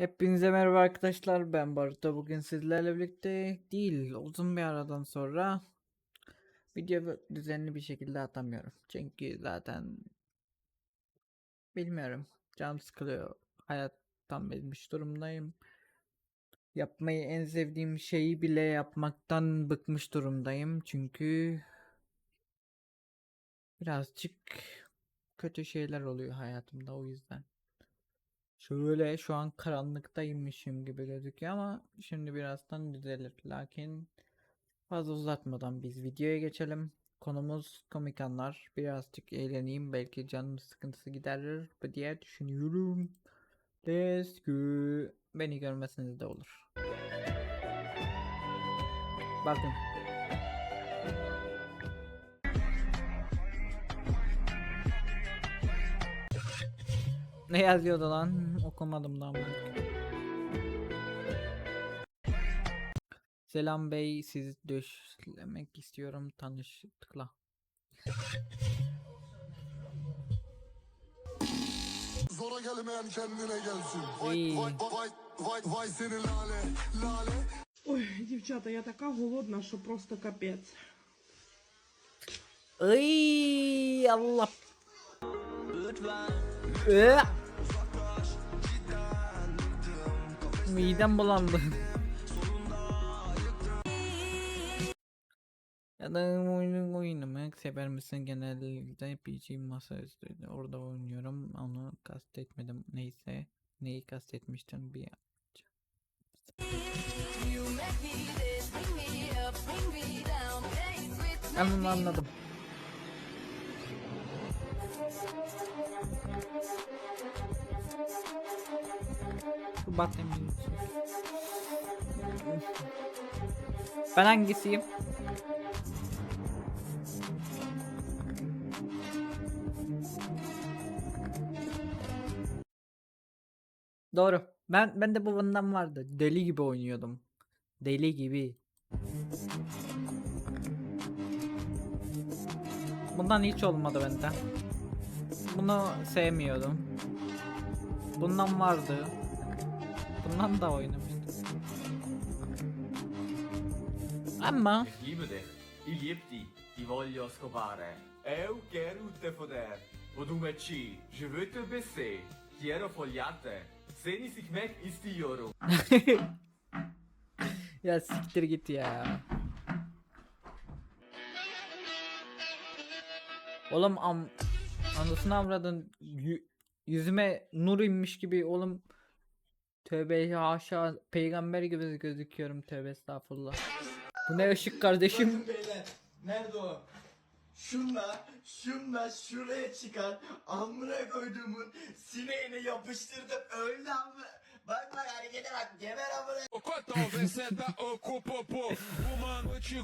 Hepinize merhaba arkadaşlar. Ben Barut'a bugün sizlerle birlikte değil uzun bir aradan sonra video düzenli bir şekilde atamıyorum. Çünkü zaten bilmiyorum canım sıkılıyor. Hayattan bezmiş durumdayım. Yapmayı en sevdiğim şeyi bile yapmaktan bıkmış durumdayım. Çünkü birazcık kötü şeyler oluyor hayatımda o yüzden. Şöyle şu an karanlıktaymışım gibi gözüküyor ama şimdi birazdan düzelir. Lakin fazla uzatmadan biz videoya geçelim. Konumuz komik anlar. Birazcık eğleneyim. Belki canım sıkıntısı giderir diye düşünüyorum. Let's go. Beni görmeseniz de olur. Bakın. Ne yazıyordu lan? Okumadım daha ben. Selam bey, sizi döşlemek istiyorum. Tanış tıkla. Zora gelmeyen kendine gelsin. Ey. Vay vay vay vay vay seni lale lale. Ой, дівчата, я така голодна, що просто капець. Ay Allah. Ee! Midem bulandı. Ya da oyun oynamak sever misin? Genelde PC masaüstü orada oynuyorum. Onu kastetmedim. Neyse. Neyi kastetmiştim bir Ben bunu anladım. Şu Batman'i Ben hangisiyim? Doğru. Ben ben de bu bundan vardı. Deli gibi oynuyordum. Deli gibi. Bundan hiç olmadı bende. Bunu sevmiyordum. Bundan vardı. Bundan da oynamıştım. Ama Ich liebe dich. Ich liebe dich. Die voglio scopare. Eu quero te foder. Wo du me ci. Je veux te baiser. Quiero follarte. Seni sikmek istiyorum. ya siktir git ya. Oğlum am anasını avradın Yü- yüzüme nur inmiş gibi oğlum tövbe haşa peygamber gibi gözüküyorum tövbe estağfurullah. Bu ne ışık kardeşim? Beyler nerede o? Şunla, şunla şuraya çıkar. Amına koyduğumun sineğine yapıştırdım öldü amına. Bak bak harekete bak geber amına. talvez senta o com popô.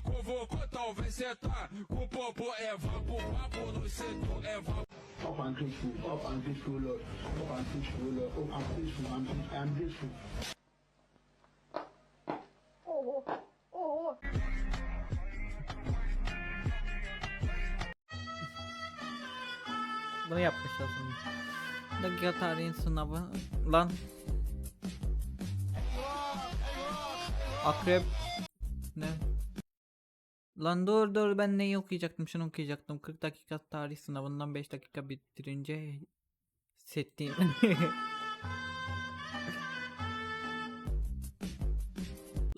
Convocou, talvez senta com popô. É vapo, vapo no centro, é vapo. Up and up and Lord. Up and Lord. Up and grateful, I'm, I'm grateful. Bunu yapmışlar sonra. Dakika tarihin sınavı. Lan. Akrep. Ne? Lan dur dur ben neyi okuyacaktım şunu okuyacaktım 40 dakika tarih sınavından 5 dakika bitirince settiğim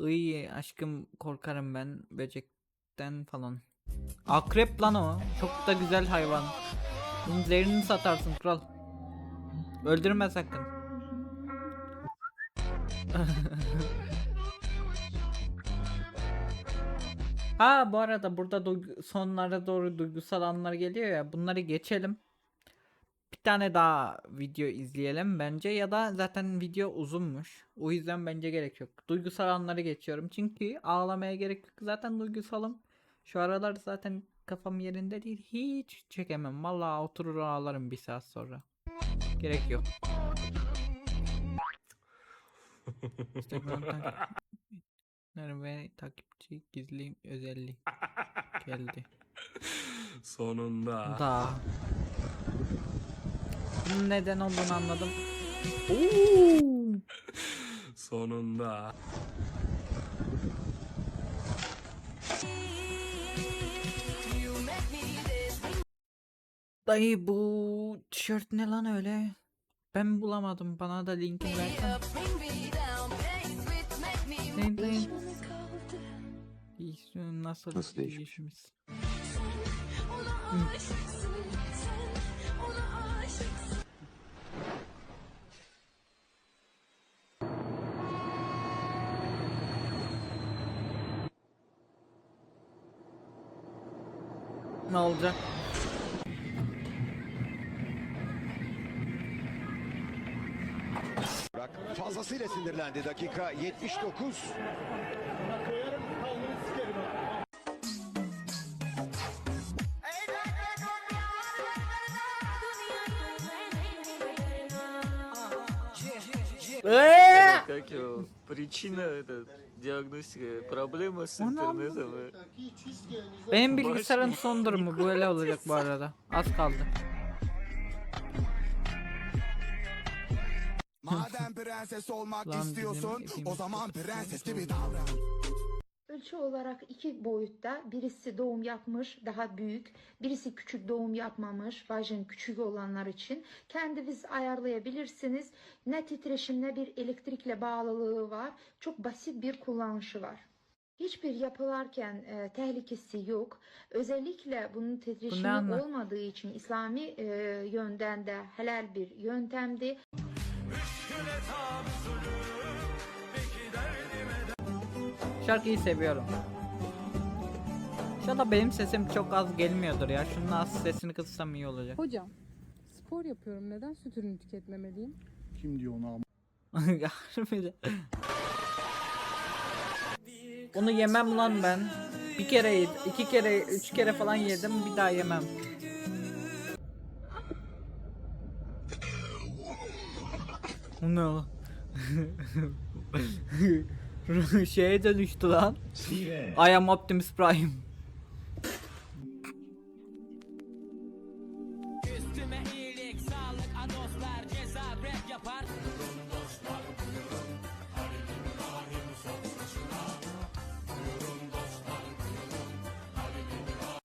Iy aşkım korkarım ben böcekten falan. Akrep lan o çok da güzel hayvan. Bunun zehrini satarsın kral. Öldürme sakın. Ha bu arada burada sonlara doğru duygusal anlar geliyor ya bunları geçelim. Tane daha video izleyelim bence ya da zaten video uzunmuş. O yüzden bence gerek yok. Duygusal anları geçiyorum çünkü ağlamaya gerek yok. Zaten duygusalım. Şu aralar zaten kafam yerinde değil. Hiç çekemem. Vallahi oturur ağlarım bir saat sonra. Gerek yok. Instagram'dan ve takipçi gizli özelliği geldi. Sonunda. Da. Bunun neden olduğunu anladım. Oo! Sonunda. Dayı bu tişört ne lan öyle? Ben bulamadım. Bana da linkini versen. Değişim nasıl, Nasıl değişmiş? değişmiş? Ne olacak? Fazlasıyla sinirlendi. Dakika 79. Eee! Как его? Причина это Diagnostika, e, problemi s internetami. Benim bilgisayarın son durumu böyle olacak bu arada. Az kaldı. Madem prenses olmak istiyorsun, o zaman prenses gibi davran. Ölçü olarak iki boyutta birisi doğum yapmış daha büyük, birisi küçük doğum yapmamış, vajin küçük olanlar için kendiniz ayarlayabilirsiniz. Ne titreşim ne bir elektrikle bağlılığı var. Çok basit bir kullanışı var. Hiçbir yapılarken e, tehlikesi yok. Özellikle bunun titreşimi olmadığı için İslami e, yönden de helal bir yöntemdi. Şarkıyı seviyorum. İnşallah benim sesim çok az gelmiyordur ya. Şunun az sesini kıssam iyi olacak. Hocam, spor yapıyorum. Neden süt ürünü tüketmemeliyim? Kim diyor onu ama? Harbiden. Onu yemem lan ben. Bir kere, iki kere, üç kere falan yedim. Bir daha yemem. Bu ne? Şeye dönüştü lan. I am Optimus Prime. Üstüme iyilik, sağlık, adoslar, ceza, rap yapar.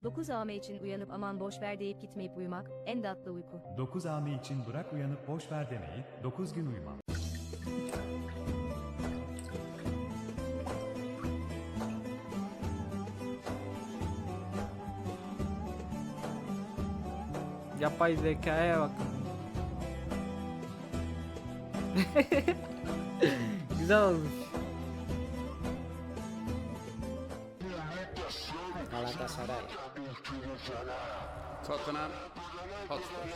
9 AM için uyanıp aman boş ver deyip gitmeyip uyumak en tatlı uyku. 9 ami için bırak uyanıp boş ver demeyi, 9 gün uyuma. Yapay zekaya bakın. Güzel olmuş. Tottenham Hotspur.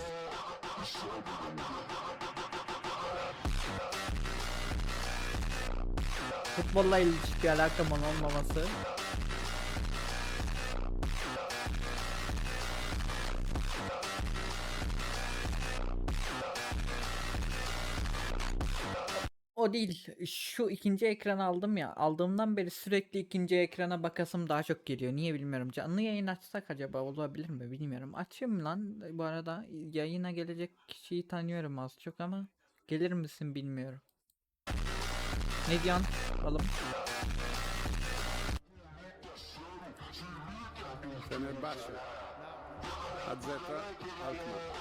Futbolla ilişki alakamın olmaması. Değil. Şu ikinci ekranı aldım ya. Aldığımdan beri sürekli ikinci ekrana bakasım daha çok geliyor. Niye bilmiyorum. Canlı yayın açsak acaba olabilir mi bilmiyorum. Açayım lan. Bu arada yayına gelecek kişiyi tanıyorum az çok ama gelir misin bilmiyorum. Ne diyorsun? Oğlum. Fenerbahçe. Hadzeta Alkmaar.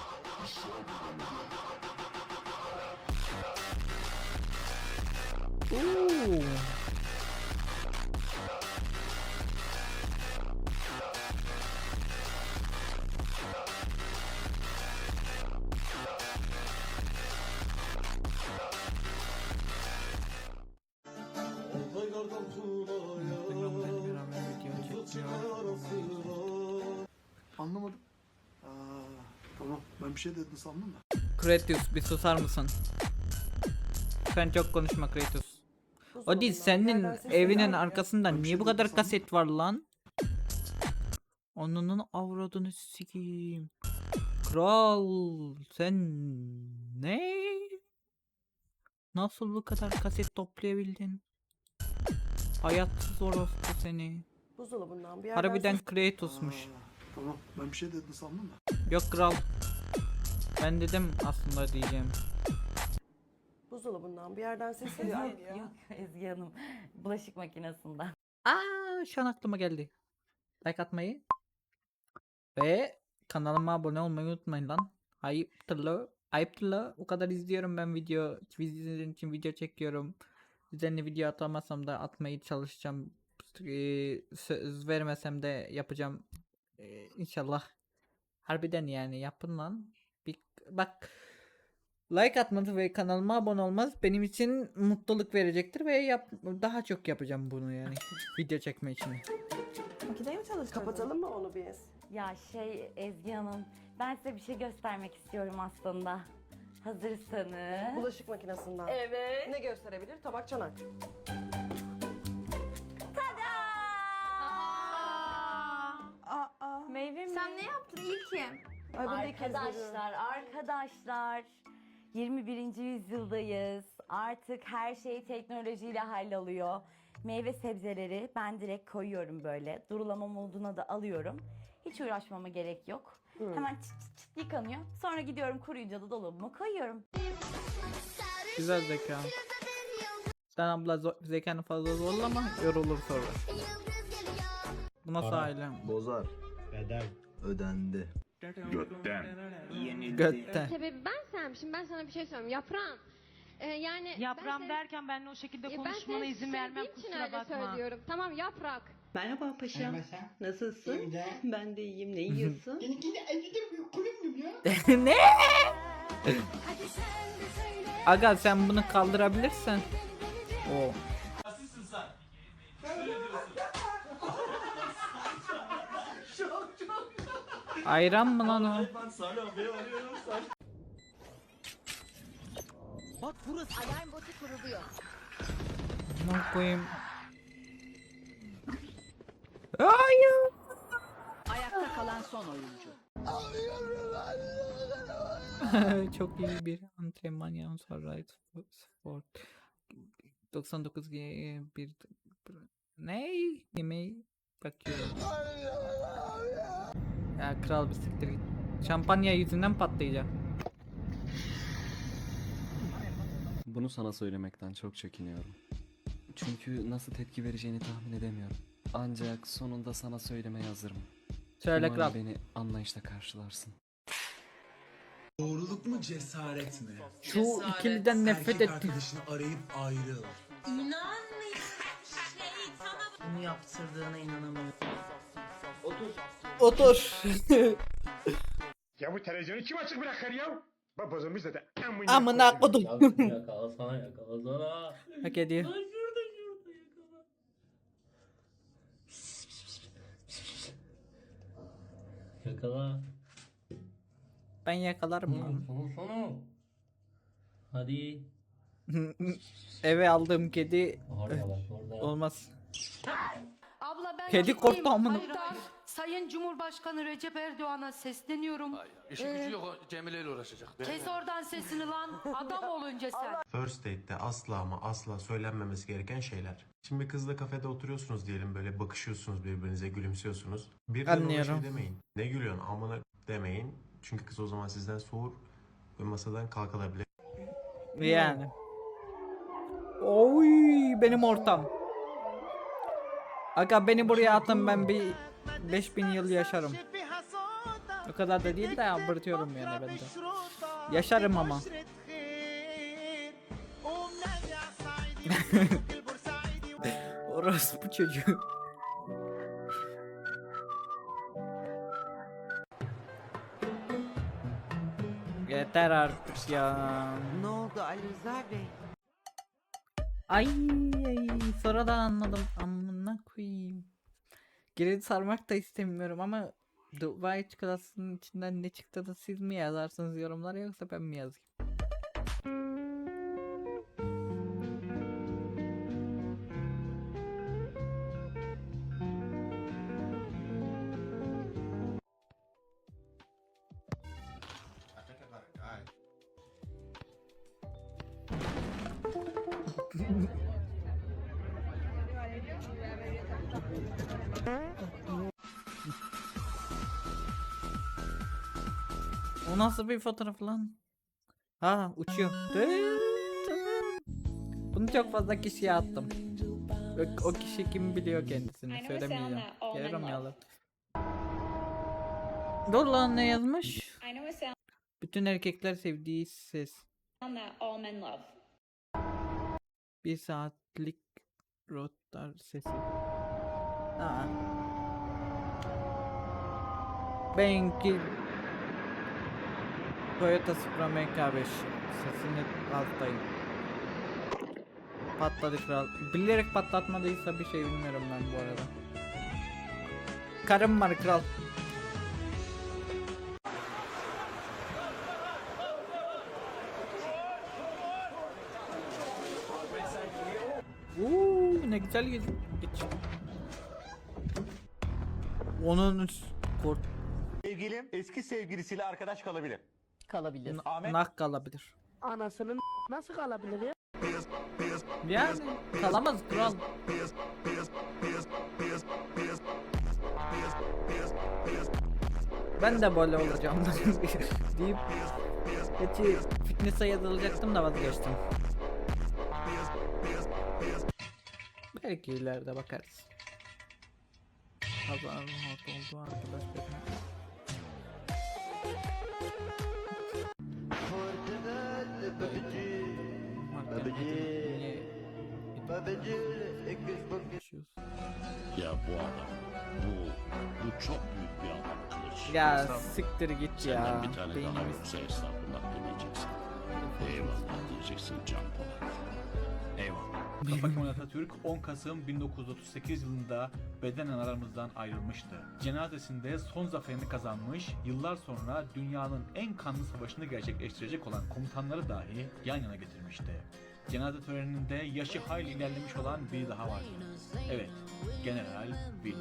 Anlamadım. Tamam ben bir şey dedim sandım da. Kratos bir susar mısın? Sen çok konuşma Kratos. O değil senin evinin arkasında niye bu kadar kaset var lan? Onun avradını sikeyim. Kral sen ne? Nasıl bu kadar kaset toplayabildin? Hayatsız orospu seni. Buzdolabından bir Harbiden Kratos'muş. Tamam ben bir şey dedim sandım da. Yok kral. Ben dedim aslında diyeceğim. Buzdolabından bir yerden ses geliyor. Ya. Yok Ezgi Hanım. Bulaşık makinesinden. Aa şu an aklıma geldi. Like atmayı ve kanalıma abone olmayı unutmayın lan. Ayıptır la. Ayıptır la. O kadar izliyorum ben video. Sizin için video çekiyorum. Düzenli video atamasam da atmayı çalışacağım. Ee, söz vermesem de yapacağım. Ee, inşallah. Harbiden yani yapın lan. Bir, bak like atmanız ve kanalıma abone olmaz benim için mutluluk verecektir ve yap, daha çok yapacağım bunu yani video çekme için. Makineyi mi çalıştırdın? Kapatalım mı onu biz? Ya şey Ezgi Hanım. Ben size bir şey göstermek istiyorum aslında. Hazırsanız. Bulaşık makinesinden. Evet. Ne gösterebilir? Tabak çanak. Meyve mi? Sen ne yaptın İlkim? Ay ben de ilk kez görüyorum. Arkadaşlar, arkadaşlar. 21. yüzyıldayız. Artık her şey teknolojiyle halloluyor. Meyve sebzeleri ben direkt koyuyorum böyle. Durulama moduna da alıyorum. Hiç uğraşmama gerek yok. Hemen çıt çıt çıt yıkanıyor. Sonra gidiyorum kuruyunca da dolabıma koyuyorum. Güzel zeka. Sen abla zo- zekanı fazla zorlama yorulur sonra. Bu nasıl aile? Bozar. Bedel. Ödendi. Götten. Sebebi ben senmişim. Ben sana bir şey söyleyeyim. Yaprağım. Ee, yani Yaprağım ben derken ben o şekilde ben konuşmana seni izin vermem sevdiğim için kusura öyle bakma. söylüyorum. Tamam yaprak. Merhaba paşam. Nasılsın? Ben de iyiyim. Ne yiyorsun? ne? Aga sen bunu kaldırabilirsen. O. Ayran mı lan o? Alarm botu kuruluyor. Ne koyayım? Hayır. Ayakta kalan son oyuncu. Çok iyi bir antrenman yalnız right sport. 99 G bir ne yemeği bakıyorum. Ya kral bir siktir git. Şampanya yüzünden patlayacak. Bunu sana söylemekten çok çekiniyorum. Çünkü nasıl tepki vereceğini tahmin edemiyorum. Ancak sonunda sana söylemeye hazırım. Söyle Umarım kral. beni anlayışla karşılarsın. Doğruluk mu cesaret mi? Şu ikiliden nefret ettim. arayıp ayrıl. Bunu yaptırdığına inanamıyorum. Otur. Ya bu televizyonu kim açık bırakır ya? Babamız da Amına kodum. Yakalasana yakalasana. Hak ediyor. Yakala. Ben yakalarım lan. Yakalasana. Hadi. Eve aldığım kedi Orada bak orada. olmaz. Abla ben Kedi korktu amına. Sayın Cumhurbaşkanı Recep Erdoğan'a sesleniyorum. İşi gücü yok Cemile ile uğraşacak. Kes oradan sesini lan. Adam ol önce sen. First date'te asla ama asla söylenmemesi gereken şeyler. Şimdi bir kızla kafede oturuyorsunuz diyelim böyle bakışıyorsunuz birbirinize gülümsüyorsunuz. Birden ona Anlıyorum. şey demeyin. Ne gülüyorsun amına demeyin. Çünkü kız o zaman sizden soğur ve masadan kalkılabilir. Yani. Oy benim ortam. Aga beni buraya atın ben bir 5000 yıl yaşarım. O kadar da değil de abartıyorum yani ben de. Yaşarım ama. Orospu çocuğu. Yeter artık ya. Ne oldu Ali Rıza Bey? Ay, ay sonradan anladım. Amına koyayım. Geri sarmak da istemiyorum ama Dubai çikolatasının içinden ne çıktı da siz mi yazarsınız yorumlara yoksa ben mi yazayım? O nasıl bir fotoğraf lan? Ha uçuyor. Bunu çok fazla kişiye attım. O, o kişi kim biliyor kendisini söylemeyeceğim. Yalan. Dur lan ne yazmış? Bütün erkekler sevdiği ses. Bir saatlik rotar sesi. Ha. Benki Toyota Supra MK5 sesini alttayım. Patladı kral. Bilerek patlatmadıysa bir şey bilmiyorum ben bu arada. Karım var kral. Uuu ne güzel geç. Onun üst- kort Sevgilim eski sevgilisiyle arkadaş kalabilir. Kalabilir. Nak kalabilir. Anasının nasıl kalabilir ya? Yani kalamaz kral. Ben de böyle olacağım deyip Geçi fitness'a yazılacaktım da vazgeçtim. Belki ileride bakarız. Pazarın hot olduğu arkadaş bekliyor. Ya bu adam, bu, bu çok büyük bir adam Kılıç. Ya siktir git ya. Senden bir tane daha Beynimiz- yoksa estağfurullah demeyeceksin. Eyvallah diyeceksin Can Polat. Eyvallah. Mustafa Kemal Atatürk 10 Kasım 1938 yılında bedenen aramızdan ayrılmıştı. Cenazesinde son zaferini kazanmış, yıllar sonra dünyanın en kanlı savaşını gerçekleştirecek olan komutanları dahi yan yana getirmişti. Cenaze töreninde yaşı hayli ilerlemiş olan biri daha vardı. Evet, General Will.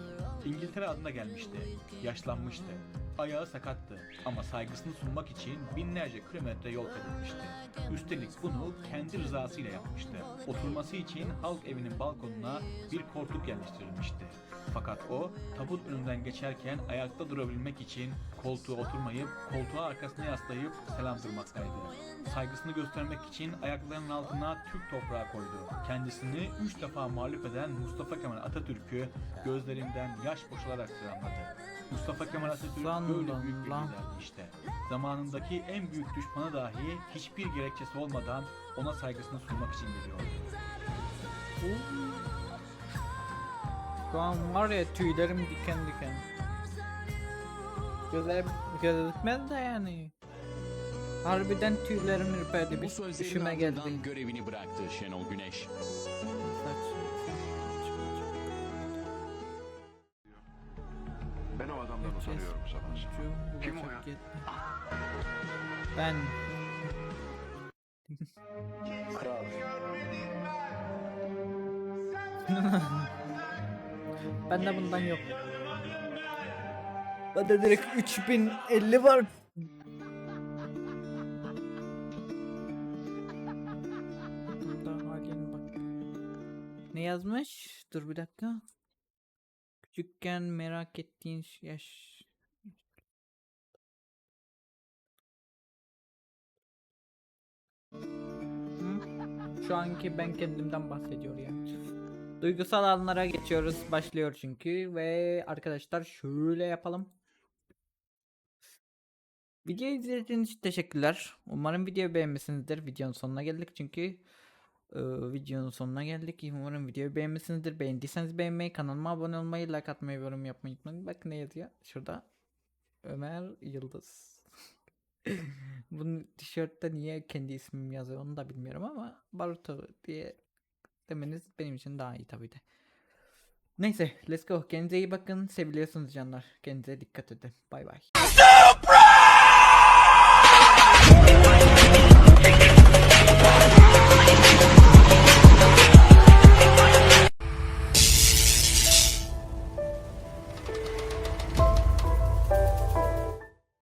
İngiltere adına gelmişti, yaşlanmıştı, ayağı sakattı ama saygısını sunmak için binlerce kilometre yol kat etmişti. Üstelik bunu kendi rızasıyla yapmıştı. Oturması için halk evinin balkonuna bir koltuk yerleştirilmişti. Fakat o tabut önünden geçerken ayakta durabilmek için koltuğa oturmayıp koltuğa arkasına yaslayıp selam durmaktaydı. Saygısını göstermek için ayaklarının altına Türk toprağı koydu. Kendisini üç defa mağlup eden Mustafa Kemal Atatürk'ü gözlerinden yaş boşalarak selamladı. Mustafa Kemal Atatürk Lan böyle lan büyük bir lan. liderdi işte. Zamanındaki en büyük düşmanı dahi hiçbir gerekçesi olmadan ona saygısını sunmak için geliyordu. Şu an var ya tüylerim diken diken. Gözlerim gözükmez de yani. Harbiden tüylerim ürperdi bir üşüme geldi. görevini bıraktı Şenol Güneş. O ya? Ben. Bende bundan yok. Bende direkt 3050 var. Ne yazmış? Dur bir dakika. Küçükken merak ettiğin yaş. Şu anki ben kendimden bahsediyor yani. Duygusal anlara geçiyoruz. Başlıyor çünkü ve arkadaşlar şöyle yapalım. Video izlediğiniz için teşekkürler. Umarım videoyu beğenmişsinizdir. Videonun sonuna geldik çünkü e, videonun sonuna geldik. Umarım videoyu beğenmişsinizdir. Beğendiyseniz beğenmeyi, kanalıma abone olmayı, like atmayı, yorum yapmayı unutmayın. Bak ne yazıyor şurada. Ömer Yıldız. Bunun tişörtte niye kendi ismim yazıyor onu da bilmiyorum ama Baruto diye demeniz benim için daha iyi tabii de. Neyse let's go. Kendinize iyi bakın. Seviliyorsunuz canlar. Kendinize dikkat edin. Bay bay. Supra!